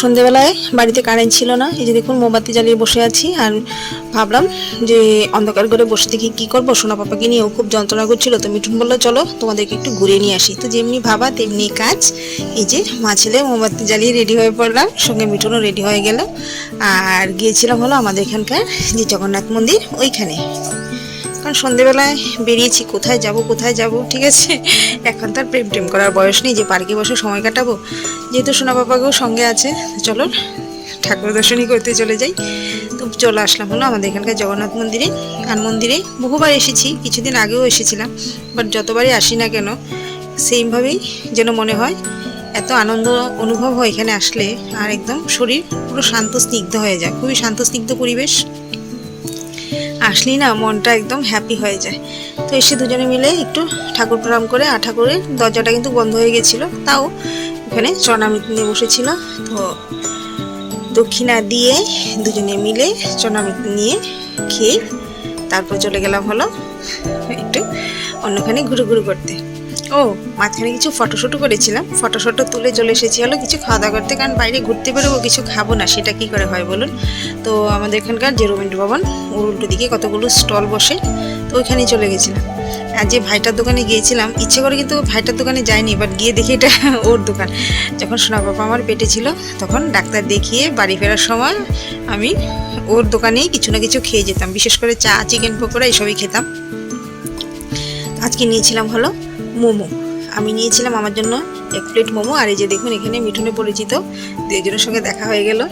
সন্ধেবেলায় বাড়িতে কারেন্ট ছিল না। এই যে দেখুন, মোমবাতি জ্বালিয়ে বসে আছি আর ভাবলাম যে অন্ধকার করে বসে থেকে কী করব? সোনা পাপাকে নিয়েও খুব যন্ত্রণা করছিল। তো মিঠুন বলল, চলো তোমাদেরকে একটু ঘুরে নিয়ে আসি। তো যেমনি ভাবা, তেমনি কাজ। এই যে মা ছেলে মোমবাতি জ্বালিয়ে রেডি হয়ে পড়লাম। সঙ্গে মিঠুনও রেডি হয়ে গেল। আর গিয়েছিলাম হলো আমাদের এখানকার যে জগন্নাথ মন্দির, ওইখানে। কারণ সন্ধেবেলায় বেরিয়েছি, কোথায় যাব কোথায় যাব, ঠিক আছে? এখন তার প্রেম টেম করার বয়স নেই, যে পার্কে বসে সময় কাটাবো। যেহেতু সোনা বাবাকেও সঙ্গে আছে, চলো ঠাকুর দর্শনই করতে চলে যাই। তো চলে আসলাম হলো আমাদের এখানকার জগন্নাথ মন্দিরে। আর মন্দিরে বহুবার এসেছি, কিছুদিন আগেও এসেছিলাম বাট যতবারই আসি না কেন সেইভাবেই যেন মনে হয়, এত আনন্দ অনুভব হয় এখানে আসলে, আর একদম শরীর পুরো শান্ত, স্নিগ্ধ হয়ে যায়। খুবই শান্ত, স্নিগ্ধ পরিবেশ। আসলেই না মনটা একদম হ্যাপি হয়ে যায়। তো এসে দুজনে মিলে একটু ঠাকুর প্রণাম করে আর ঠাকুরের দরজাটা কিন্তু বন্ধ হয়ে গেছিল। তাও এখানে নিয়ে বসেছিল। তো দক্ষিণা দিয়ে দুজনে মিলে চনামিত নিয়ে খেয়ে তারপর চলে গেলাম হলো একটু অন্যখানে ঘুরে ঘুরে করতে। ও, মাঝখানে কিছু ফটোশুটও করেছিলাম। ফটোশুটও তুলে চলে এসেছি। হলো কিছু খাওয়া দাওয়া করতে, কারণ বাইরে ঘুরতে বেরোবো, কিছু খাব না, সেটা কি করে হয় বলুন? তো আমাদের এখানকার যে রবীন্দ্র ভবন, ওর উল্টো দিকে কতগুলো স্টল বসে, তো ওইখানেই চলে গেছিলাম। আর যে ভাইটার দোকানে গিয়েছিলাম, ইচ্ছে করে কিন্তু ভাইটার দোকানে যাইনি বাট গিয়ে দেখি এটা ওর দোকান। যখন সোনা বাবা আমার পেটে ছিল, তখন ডাক্তার দেখিয়ে বাড়ি ফেরার সময় আমি ওর দোকানেই কিছু না কিছু খেয়ে যেতাম। বিশেষ করে চা, চিকেন পকোড়া, এসবই খেতাম। আজকে নিয়েছিলাম হলো মোমো। আমি নিয়েছিলাম আমার জন্য এক প্লেট মোমো, আর এই যে দেখুন এখানে মিঠুনে পরিচিত। দুজনের সঙ্গে দেখা হয়ে গেল।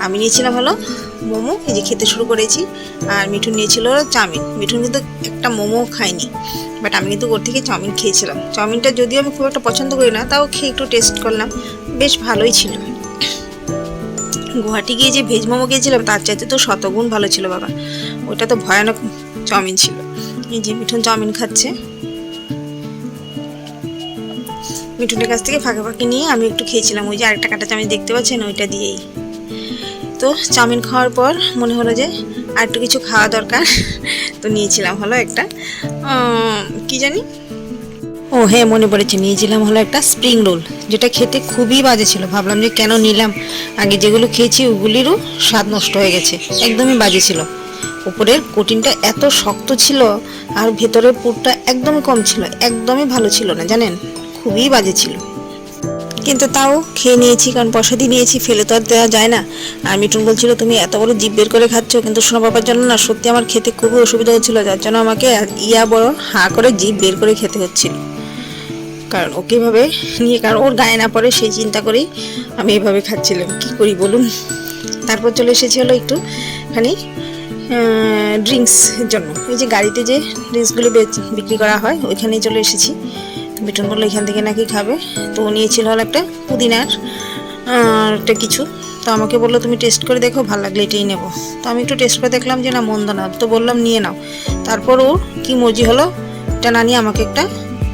আমি নিয়েছিলাম হলো মোমো, এই যে খেতে শুরু করেছি। আর মিঠুন নিয়েছিল চাউমিন। মিঠুন কিন্তু একটা মোমো খায়নি বাট আমি কিন্তু ওর থেকে চাউমিন খেয়েছিলাম। চাউমিনটা যদিও আমি খুব একটা পছন্দ করি না, তাও খেয়ে একটু টেস্ট করলাম। বেশ ভালোই ছিল। গুয়াহাটি গিয়ে যে ভেজ মোমো খেয়েছিলাম, তার চাইতে তো শতগুণ ভালো ছিল বাবা। ওটা তো ভয়ানক চাউমিন ছিল। এই যে মিঠুন চাউমিন খাচ্ছে। মিঠুনের কাছ থেকে ফাঁকা ফাঁকি নিয়ে আমি একটু খেয়েছিলাম। ওই যে আরেকটা কাটা চাউমিন দেখতে পাচ্ছেন, ওইটা দিয়েই। তো চাউমিন খাওয়ার পর মনে হলো যে আর একটু কিছু খাওয়া দরকার, তো নিয়েছিলাম হলো একটা কি জানি? ও হ্যাঁ মনে পড়েছে, নিয়েছিলাম হলো একটা স্প্রিং রোল, যেটা খেতে খুবই বাজে ছিল। ভাবলাম যে কেন নিলাম? আগে যেগুলো খেয়েছি ওগুলিরও স্বাদ নষ্ট হয়ে গেছে, একদমই বাজে ছিল। উপরের কোটিনটা এত শক্ত ছিল, আর ভেতরের পুরটা একদমই কম ছিল, একদমই ভালো ছিল না, জানেন? খুবই বাজে ছিল। কিন্তু তাও খেয়ে নিয়েছি, কারণ পয়সা দিয়ে নিয়েছি, ফেলে তো আর দেওয়া যায় না। আর মিঠুন বলছিল, তুমি এত বড় জিভ বের করে খাচ্ছ, কিন্তু সোনা বাবার জন্য না, সত্যি আমার খেতে খুবই অসুবিধা হচ্ছিল, যার জন্য আমাকে ইয়া বড় হা করে জিভ বের করে খেতে হচ্ছিল। কারণ ওকে এভাবে নিয়ে, কারণ ওর গায়ে না পড়ে, সেই চিন্তা করেই আমি এভাবে খাচ্ছিলাম। কি করি বলুন? তারপর চলে এসেছি হলো একটু খানি ড্রিঙ্কস জন্য। এই যে গাড়িতে যে ড্রিঙ্কসগুলি বিক্রি করা হয়, ওইখানেই চলে এসেছি। তো মিঠুন বলল, এখান থেকে নাকি খাবে? তো নিয়েছিল হলো একটা পুদিনার একটা কিছু। তো আমাকে বলল, তুমি টেস্ট করে দেখো, ভালো লাগলে এটাই নেব। তো আমি একটু টেস্ট করে দেখলাম যে না, মন্দ না। তো বললাম, নিয়ে নাও। তারপর ওর কী মর্জি হলো, এটা না নিয়ে আমাকে একটা,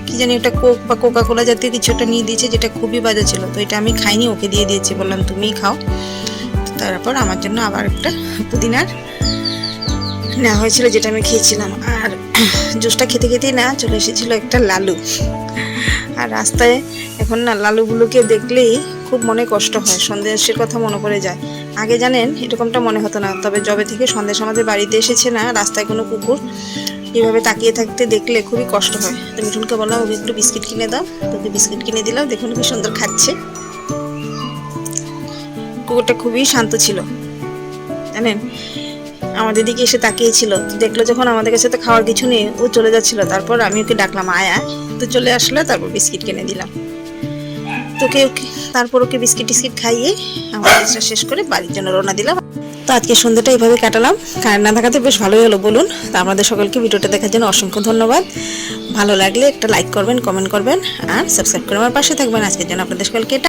কি জানি একটা কোক বা কোকা কোলা জাতীয় কিছু একটা নিয়ে দিয়েছে, যেটা খুবই বাজে ছিল। তো এটা আমি খাইনি, ওকে দিয়ে দিয়েছি। বললাম, তুমিই খাও। তারপর আমার জন্য আবার একটা পুদিনার নেওয়া হয়েছিল যেটা আমি খেয়েছিলাম। আর জুসটা খেতে খেতেই না চলে এসেছিল একটা লালু। আর রাস্তায় এখন না লালুগুলোকে দেখলেই খুব মনে কষ্ট হয় সন্দেশের কথা মনে পড়ে যায়। আগে জানেন, এরকমটা মনে হতো না। তবে জবে থেকে সন্দেশ আমাদের বাড়িতে এসেছে না, রাস্তায় কোনো কুকুর এভাবে তাকিয়ে থাকতে দেখলে খুবই কষ্ট হয়। তো মিঠুনকে বললাম, ওকে একটু বিস্কিট কিনে দাও। তোকে বিস্কিট কিনে দিলাম, দেখুন কি সুন্দর খাচ্ছে। কুকুরটা খুবই শান্ত ছিল। জানেন আমাদের দিকে এসে তাকিয়েছিল। দেখল যখন আমাদের কাছে তো খাওয়ার কিছু নেই, ও চলে যাচ্ছিল। তারপর আমি ওকে ডাকলাম, আয়। তো চলে আসলো, তারপর বিস্কিট কিনে দিলাম। তোকে তারপর ওকে বিস্কিট টিস্কিট খাইয়ে আমার কাজটা শেষ করে বাড়ির জন্য রওনা দিলাম। তো আজকে সন্ধ্যাটা এইভাবে কাটালাম। কারেন্ট না থাকাতে বেশ ভালোই হলো, বলুন। তা আমাদের সকলকে ভিডিওটা দেখার জন্য অসংখ্য ধন্যবাদ। ভালো লাগলে একটা লাইক করবেন কমেন্ট করবেন, আর সাবস্ক্রাইব করে আমার পাশে থাকবেন। আজকের জন্য আপনাদের সকলকে